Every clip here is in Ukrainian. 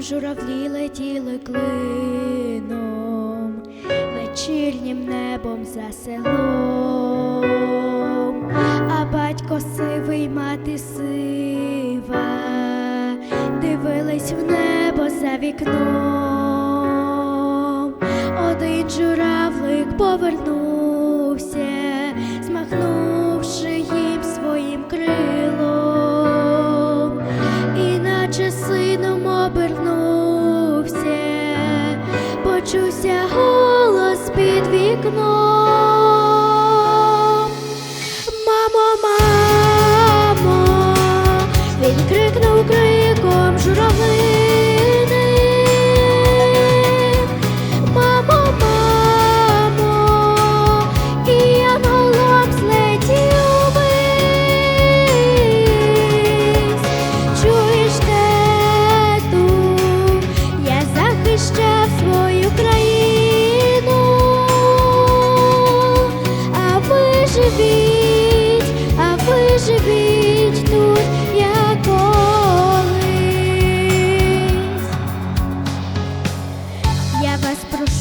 журавлі летіли клином, вечірнім небом за селом, а батько сивий, мати сива, дивились в небо за вікном. Один журавлик повернувся, під вікном.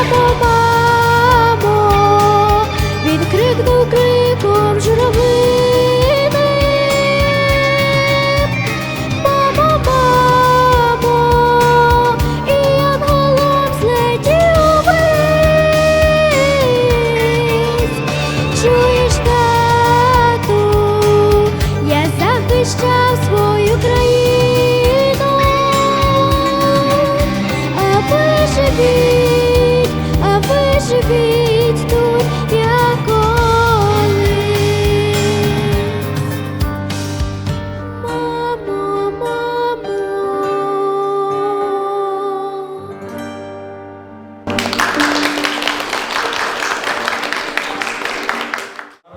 Có